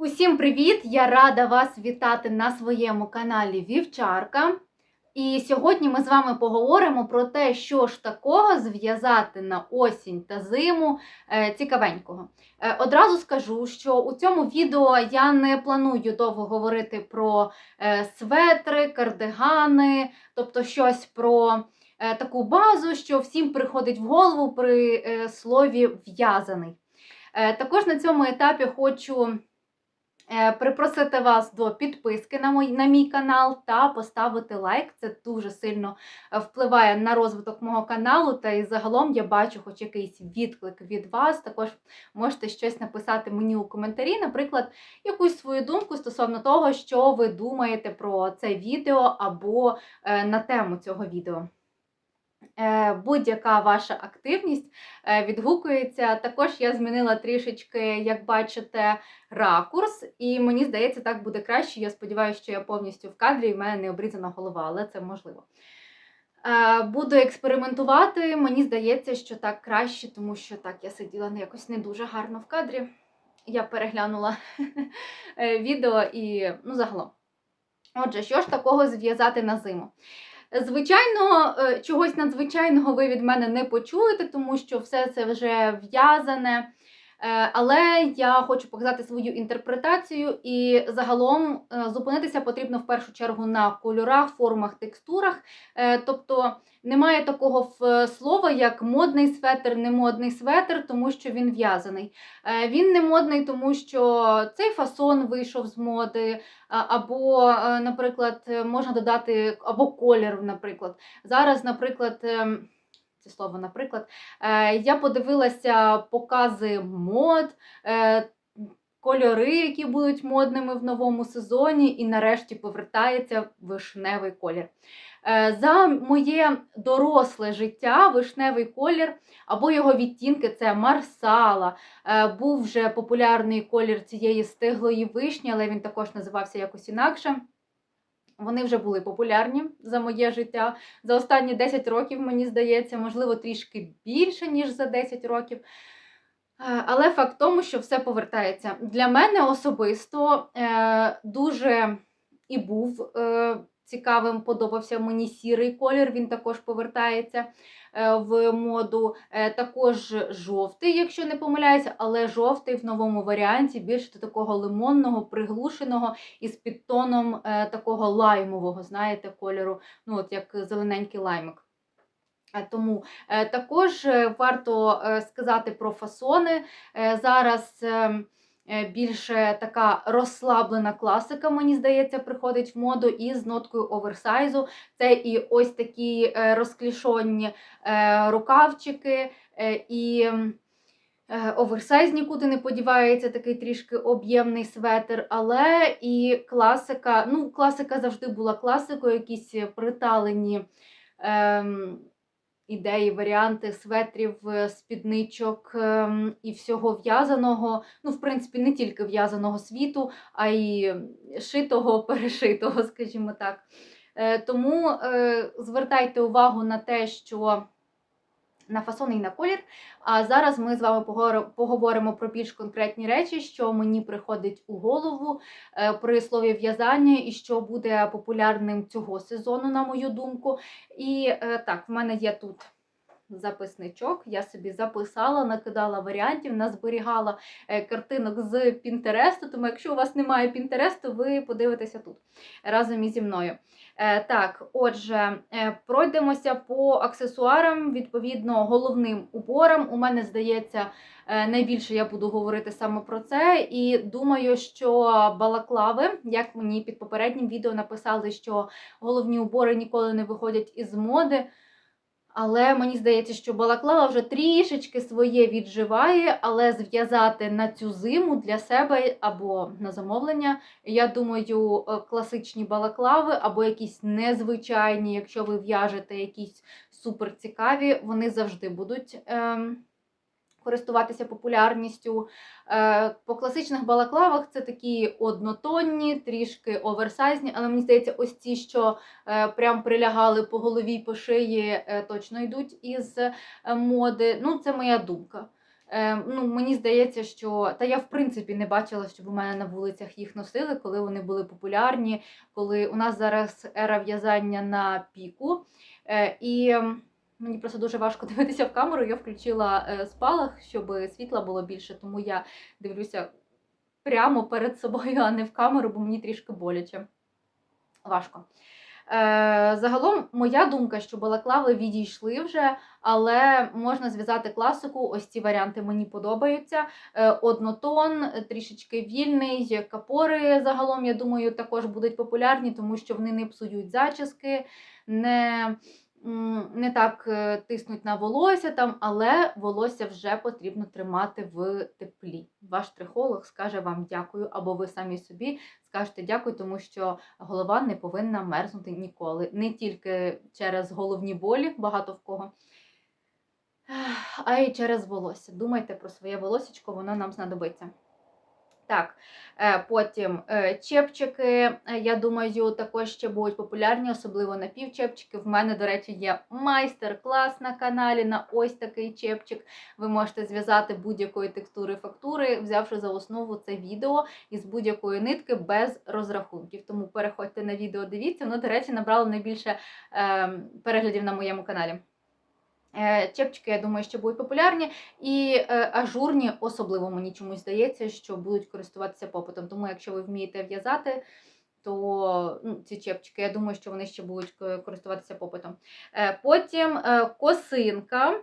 Усім привіт! Я рада вас вітати на своєму каналі Вівчарка. І сьогодні ми з вами поговоримо про те, що ж такого зв'язати на осінь та зиму е, цікавенького. Е, Одразу скажу, що у цьому відео я не планую довго говорити про е, светри, кардигани, тобто щось про таку базу, що всім приходить в голову при слові в'язаний. Також на цьому етапі хочу припросити вас до підписки на мій, на мій канал та поставити лайк. Це дуже сильно е, впливає на розвиток мого каналу. Та і загалом я бачу хоч якийсь відклик від вас. Також можете щось написати мені у коментарі, наприклад, якусь свою думку стосовно того, що ви думаєте про це відео або е, на тему цього відео. Е, Будь-яка ваша активність е, відгукується. Також я змінила трішечки, як бачите, ракурс, і мені здається, так буде краще. Я сподіваюся, що я повністю в кадрі і в мене не обрізана голова, але це можливо. Е, Буду експериментувати. Мені здається, що так краще, тому що так я сиділа не якось не дуже гарно в кадрі. Я переглянула відео і ну, загалом. Отже, що ж такого зв'язати на зиму? Звичайно, е, чогось надзвичайного ви від мене не почуєте, тому що все це вже в'язане. Е, Але я хочу показати свою інтерпретацію, і загалом е, зупинитися потрібно в першу чергу на кольорах, формах, текстурах. Е, Тобто немає такого слова, як модний светр, не модний светр, тому що він в'язаний. Він не модний, тому що цей фасон вийшов з моди, або, наприклад, можна додати або колір, наприклад. Зараз, наприклад. Це слово, наприклад, Е, я подивилася покази мод, е, кольори, які будуть модними в новому сезоні, і нарешті повертається вишневий колір. Е, За моє доросле життя вишневий колір або його відтінки це марсала. Був вже популярний колір цієї стиглої вишні, але він також називався якось інакше. Вони вже були популярні за моє життя. За останні 10 років, мені здається, можливо, трішки більше, ніж за 10 років. Але факт в тому, що все повертається. Для мене особисто е, дуже і був е, цікавим, подобався мені сірий колір, він також повертається в моду. Е, також жовтий, якщо не помиляюся, але жовтий в новому варіанті більше до такого лимонного, приглушеного із підтоном е, такого лаймового, знаєте, кольору, ну от як зелененький лаймик. Е, Тому е, також е, варто е, сказати про фасони. Е, Зараз е, е, більше така розслаблена класика, мені здається, приходить в моду із ноткою оверсайзу. Це і ось такі е, розклішонні е, рукавчики, е, і е, оверсайз нікуди не подівається, такий трішки об'ємний светр, але і класика. Ну, класика завжди була класикою, якісь приталені. Ем, ідеї, варіанти светрів, е, спідничок ем, і всього в'язаного. Ну, в принципі, не тільки в'язаного світу, а й шитого, перешитого, скажімо так. Е, Тому е, звертайте увагу на те, що на фасон і на колір. А зараз ми з вами поговоримо про більш конкретні речі, що мені приходить у голову е, при слові в'язання і що буде популярним цього сезону, на мою думку. І е, так, в мене є тут записничок. Я собі записала, накидала варіантів, назберігала е, картинок з Пінтересту. Тому, якщо у вас немає Пінтересту, ви подивитеся тут разом із зі мною. Е, Так, отже, е, пройдемося по аксесуарам, відповідно, головним уборам. У мене здається, е, найбільше я буду говорити саме про це. І думаю, що балаклави, як мені під попереднім відео написали, що головні убори ніколи не виходять із моди. Але мені здається, що балаклава вже трішечки своє відживає, але зв'язати на цю зиму для себе або на замовлення, я думаю, е, класичні балаклави або якісь незвичайні, якщо ви в'яжете якісь суперцікаві, вони завжди будуть ем, користуватися популярністю. Е, По класичних балаклавах це такі однотонні, трішки оверсайзні, але мені здається, ось ці, що е, прям прилягали по голові, по шиї, е, точно йдуть із моди. Ну, це моя думка. Ну, мені здається, що та я в принципі не бачила, щоб у мене на вулицях їх носили, коли вони були популярні, коли у нас зараз ера в'язання на піку. І мені просто дуже важко дивитися в камеру. Я включила е, спалах, щоб світла було більше, тому я дивлюся прямо перед собою, а не в камеру, бо мені трішки боляче. Важко. Е, загалом, моя думка, що балаклави відійшли вже, але можна зв'язати класику. Ось ці варіанти мені подобаються. Е, однотон, трішечки вільний, капори загалом, я думаю, також будуть популярні, тому що вони не псують зачіски, не, не так е, тиснуть на волосся там, але волосся вже потрібно тримати в теплі. Ваш трихолог скаже вам дякую, або ви самі собі скажете дякую, тому що голова не повинна мерзнути ніколи. Не тільки через головні болі, багато в кого, а й через волосся. Думайте про своє волосечко, воно нам знадобиться. Так, е, потім е, чепчики, е, я думаю, також ще будуть популярні, особливо напівчепчики. В мене, до речі, є майстер-клас на каналі на ось такий чепчик. Ви можете зв'язати будь-якої текстури фактури, взявши за основу це відео із будь-якої нитки без розрахунків. Тому переходьте на відео, дивіться. Воно, до речі, набрало найбільше е, переглядів на моєму каналі. Е, Чепчики, я думаю, що будуть популярні, і е, ажурні, особливо мені чомусь здається, що будуть користуватися попитом. Тому, якщо ви вмієте в'язати, то ну, ці чепчики, я думаю, що вони ще будуть користуватися попитом. Е, Потім косинка.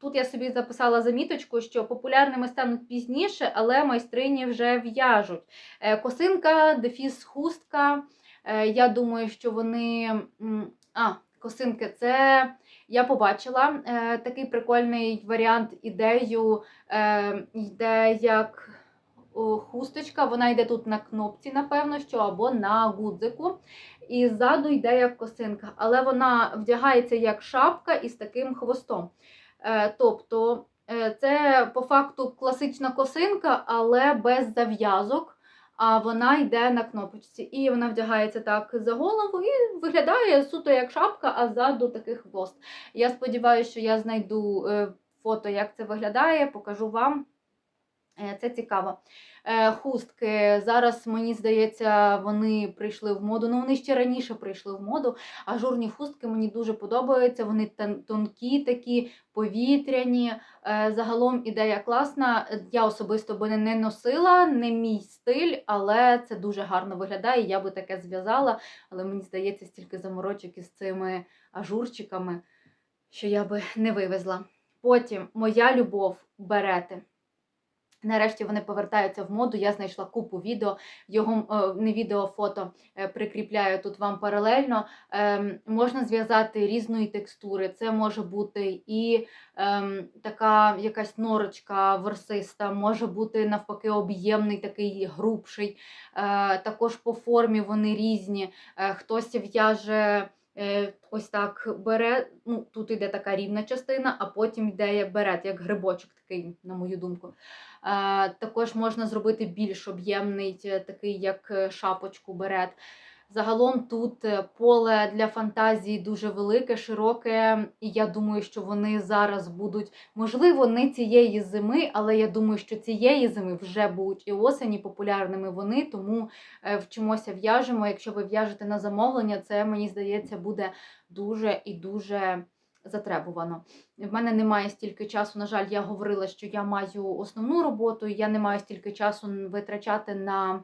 Тут я собі записала заміточку, що популярними стануть пізніше, але майстрині вже в'яжуть. Косинка, дефіс хустка. Я думаю, що вони. А, косинки, це я побачила е, такий прикольний варіант ідею. Е, йде як хусточка, вона йде тут на кнопці, напевно, що або на гудзику. І ззаду йде як косинка, але вона вдягається як шапка із таким хвостом. Е, тобто е, це по факту класична косинка, але без зав'язок. А вона йде на кнопочці. І вона вдягається так за голову і виглядає суто як шапка, а ззаду такий хвост. Я сподіваюся, що я знайду е, фото, як це виглядає, покажу вам. Е, Це цікаво. Е, Хустки. Зараз, мені здається, вони прийшли в моду. Ну, вони ще раніше прийшли в моду. Ажурні хустки мені дуже подобаються. Вони тонкі, такі, повітряні. Е, Загалом ідея класна. Я особисто би не носила, не мій стиль, але це дуже гарно виглядає. Я би таке зв'язала, але мені здається, стільки заморочок із цими ажурчиками, що я би не вивезла. Потім моя любов берети. Нарешті вони повертаються в моду. Я знайшла купу відео, його е, не відео, фото е, прикріпляю тут вам паралельно. Ем, Можна зв'язати різної текстури. Це може бути і ем, така якась норочка ворсиста, може бути навпаки об'ємний, такий грубший. Е, Також по формі вони різні. Е, Хтось в'яже. Е, Ось так бере, ну тут іде така рівна частина, а потім йде берет, як грибочок такий, на мою думку. Е, Також можна зробити більш об'ємний, е, такий як шапочку берет. Загалом тут е, поле для фантазії дуже велике, широке, і я думаю, що вони зараз будуть, можливо, не цієї зими, але я думаю, що цієї зими вже будуть і осені популярними вони, тому е, вчимося в'яжемо. Якщо ви в'яжете на замовлення, це мені здається буде дуже і дуже затребувано. В мене немає стільки часу. На жаль, я говорила, що я маю основну роботу, і я не маю стільки часу витрачати на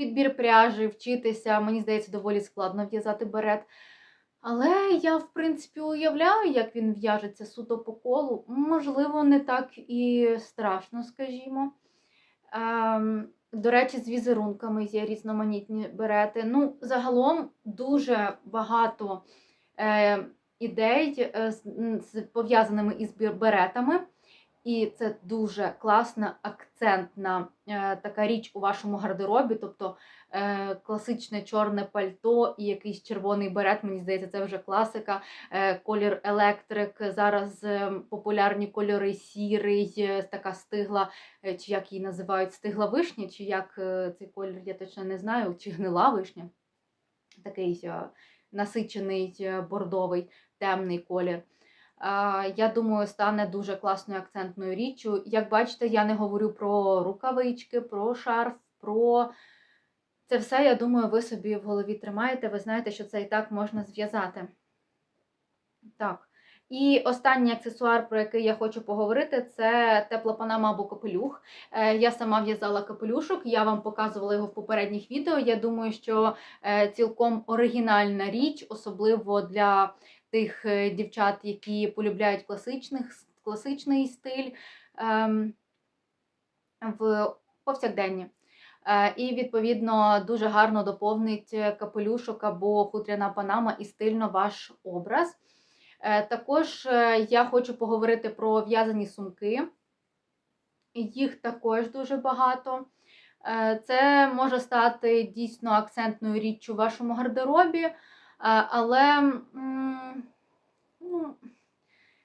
підбір пряжі, вчитися. Мені здається, доволі складно в'язати берет. Але я, в принципі, уявляю, як він в'яжеться суто по колу. Можливо, не так і страшно, скажімо. Ем, до речі, з візерунками є різноманітні берети. Ну, загалом дуже багато е, ідей е, з, пов'язаними із беретами. І це дуже класна акцентна е, така річ у вашому гардеробі. Тобто е, класичне чорне пальто і якийсь червоний берет, мені здається, це вже класика. Е, колір електрик. Зараз е, популярні кольори сірий, е, така стигла, е, чи як її називають, стигла вишня, чи як е, цей колір, я точно не знаю, чи гнила вишня. Такий е, насичений е, бордовий, темний колір. Я думаю, стане дуже класною акцентною річчю. Як бачите, я не говорю про рукавички, про шарф, про це все, я думаю, ви собі в голові тримаєте. Ви знаєте, що це і так можна зв'язати. Так. І останній аксесуар, про який я хочу поговорити, це тепла панама або капелюх. Е, Я сама в'язала капелюшок, я вам показувала його в попередніх відео. Я думаю, що е, цілком оригінальна річ, особливо для тих е, дівчат, які полюбляють класичних, класичний стиль ем, в повсякденні. Е, І, відповідно, дуже гарно доповнить капелюшок або хутряна панама і стильно ваш образ. Е, Також е, я хочу поговорити про в'язані сумки. Їх також дуже багато. Е, Це може стати дійсно акцентною річчю в вашому гардеробі, е, але ну,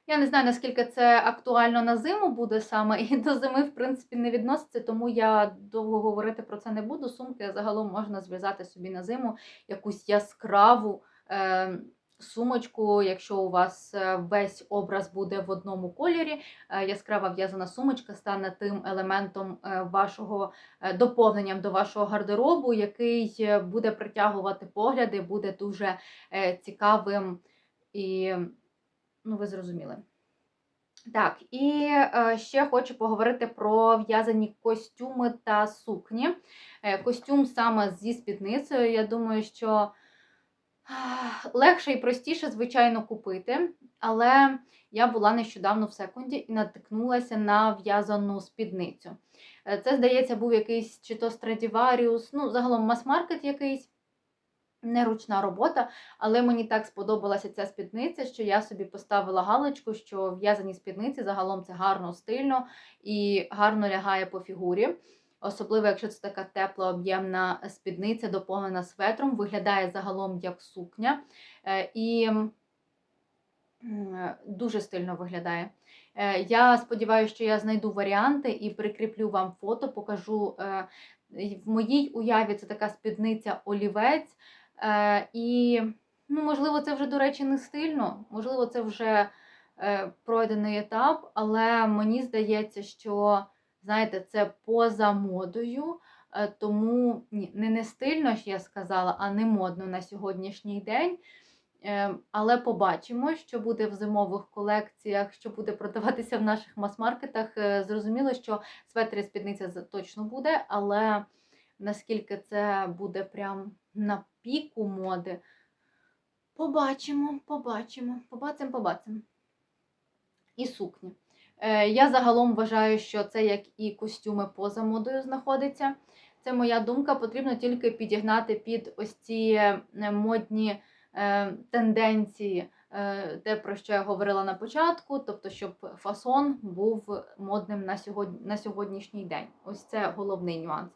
я не знаю, наскільки це актуально на зиму буде саме, і до зими, в принципі, не відноситься, тому я довго говорити про це не буду. Сумки загалом можна зв'язати собі на зиму якусь яскраву е, сумочку, якщо у вас е, весь образ буде в одному кольорі. е, Яскрава в'язана сумочка стане тим елементом е, вашого доповненням до вашого гардеробу, який буде притягувати погляди, буде дуже цікавим і, ну, ви зрозуміли. Так, і ще хочу поговорити про в'язані костюми та сукні. Костюм саме зі спідницею. Я думаю, що легше і простіше, звичайно, купити. Але я була нещодавно в секунді і натикнулася на в'язану спідницю. Е, Це, здається, був якийсь чи то Stradivarius, ну, загалом мас-маркет якийсь. Неручна робота, але мені так сподобалася ця спідниця, що я собі поставила галочку, що в'язані спідниці загалом це гарно, стильно і гарно лягає по фігурі. Особливо, якщо це така тепла об'ємна спідниця, доповнена светром, виглядає загалом як сукня. Е, І дуже стильно виглядає. Е, Я сподіваюся, що я знайду варіанти і прикріплю вам фото, покажу. е, В моїй уяві це така спідниця олівець. Е, І, ну, можливо, це вже, до речі, не стильно, можливо, це вже е, пройдений етап, але мені здається, що, знаєте, це поза модою, е, тому ні, не не стильно ж я сказала, а не модно на сьогоднішній день. Е, Але побачимо, що буде в зимових колекціях, що буде продаватися в наших мас-маркетах. Е, Зрозуміло, що светр і спідниця точно буде, але наскільки це буде прям на піку моди. Побачимо, побачимо, побачимо, побачимо. І сукні. Е, я загалом вважаю, що це як і костюми поза модою знаходиться. Це моя думка. Потрібно тільки підігнати під ось ці е, модні е, тенденції, те, про що я говорила на початку, тобто, щоб фасон був модним на, сьогодні, на сьогоднішній день. Ось це головний нюанс.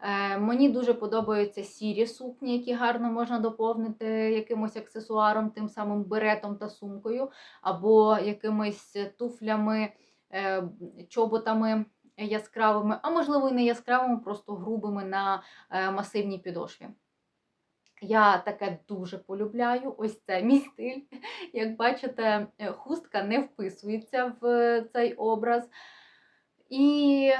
Е, Мені дуже подобаються сірі сукні, які гарно можна доповнити якимось аксесуаром, тим самим беретом та сумкою, або якимись туфлями, е, чоботами яскравими, а можливо і не яскравими, просто грубими на е, масивній підошві. Я таке дуже полюбляю. Ось це мій стиль. Як бачите, е, хустка не вписується в цей образ. І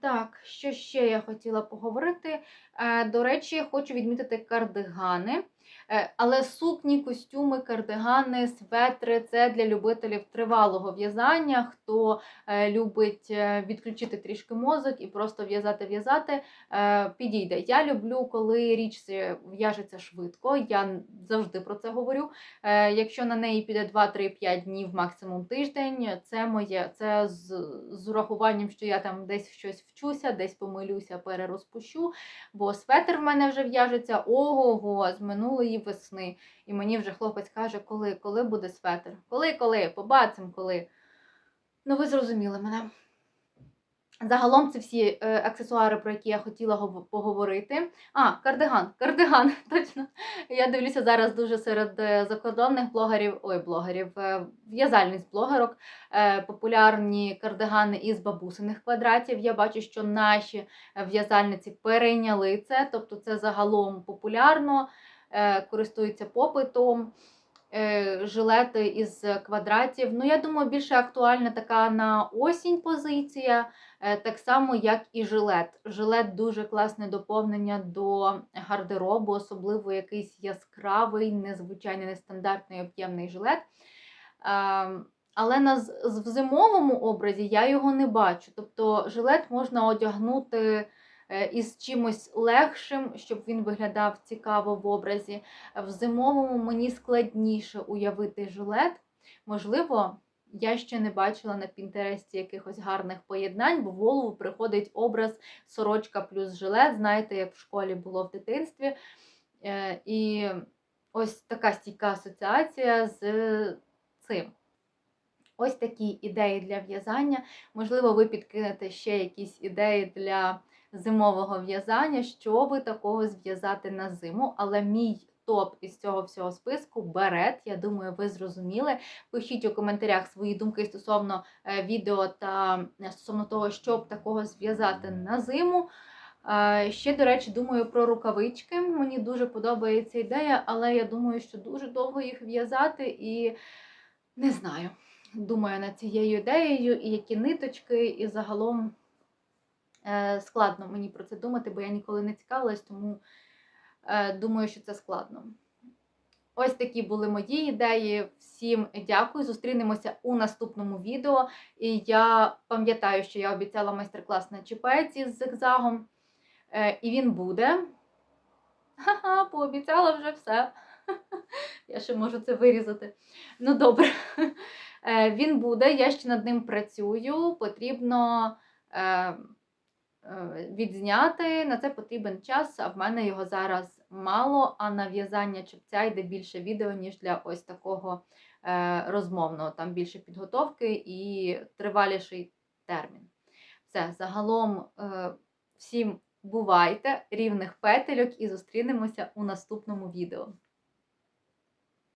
так, що ще я хотіла поговорити? Е, До речі, хочу відмітити кардигани. Е, Але сукні, костюми, кардигани, светри це для любителів тривалого в'язання. Хто е, любить е, відключити трішки мозок і просто в'язати-в'язати, підійде. Я люблю, коли річ в'яжеться швидко. Я завжди про це говорю. Якщо на неї піде 2-3-5 днів, максимум тиждень, це моє. Це з, з урахуванням, що я там десь щось вчуся, десь помилюся, перерозпущу. Бо светр в мене вже в'яжеться ого-го з минулої весни. І мені вже хлопець каже, коли, коли буде светр? Коли, коли? Побачимо, коли. Ну, ви зрозуміли мене. Загалом це всі е, аксесуари, про які я хотіла поговорити. А, кардиган, кардиган, точно. Я дивлюся зараз дуже серед е, закордонних блогерів, ой, блогерів, е, в'язальниць блогерок, е, популярні кардигани із бабусиних квадратів. Я бачу, що наші в'язальниці перейняли це, тобто це загалом популярно, користуються попитом. е, жилети із квадратів. Ну, я думаю, більше актуальна така на осінь позиція, е, так само, як і жилет. Жилет дуже класне доповнення до гардеробу, особливо якийсь яскравий, незвичайний, нестандартний об'ємний жилет. Але на в зимовому образі я його не бачу. Тобто жилет можна одягнути е, із чимось легшим, щоб він виглядав цікаво в образі. В зимовому мені складніше уявити жилет. Можливо, я ще не бачила на Пінтересті якихось гарних поєднань, бо в голову приходить образ сорочка плюс жилет. Знаєте, як в школі було в дитинстві. Е, І ось така стійка асоціація з цим. Ось такі ідеї для в'язання. Можливо, ви підкинете ще якісь ідеї для зимового в'язання, що ви такого зв'язати на зиму. Але мій топ із цього всього списку берет. Я думаю, ви зрозуміли. Пишіть у коментарях свої думки стосовно е, відео та е, стосовно того, що б такого зв'язати на зиму. Е, Ще, до речі, думаю про рукавички. Мені дуже подобається ідея, але я думаю, що дуже довго їх в'язати і не знаю. Думаю над цією ідеєю, і які ниточки, і загалом складно мені про це думати, бо я ніколи не цікавилась, тому е, думаю, що це складно. Ось такі були мої ідеї. Всім дякую. Зустрінемося у наступному відео. І я пам'ятаю, що я обіцяла майстер-клас на чіпеці з зигзагом. Е, і він буде. Ха-ха, пообіцяла вже все. Я ще можу це вирізати. Ну, добре. Е, Він буде, я ще над ним працюю. Потрібно е, е, відзняти. На це потрібен час, а в мене його зараз мало, а на в'язання чепця йде більше відео, ніж для ось такого е, розмовного. Там більше підготовки і триваліший термін. Все, загалом е, всім бувайте, рівних петельок і зустрінемося у наступному відео.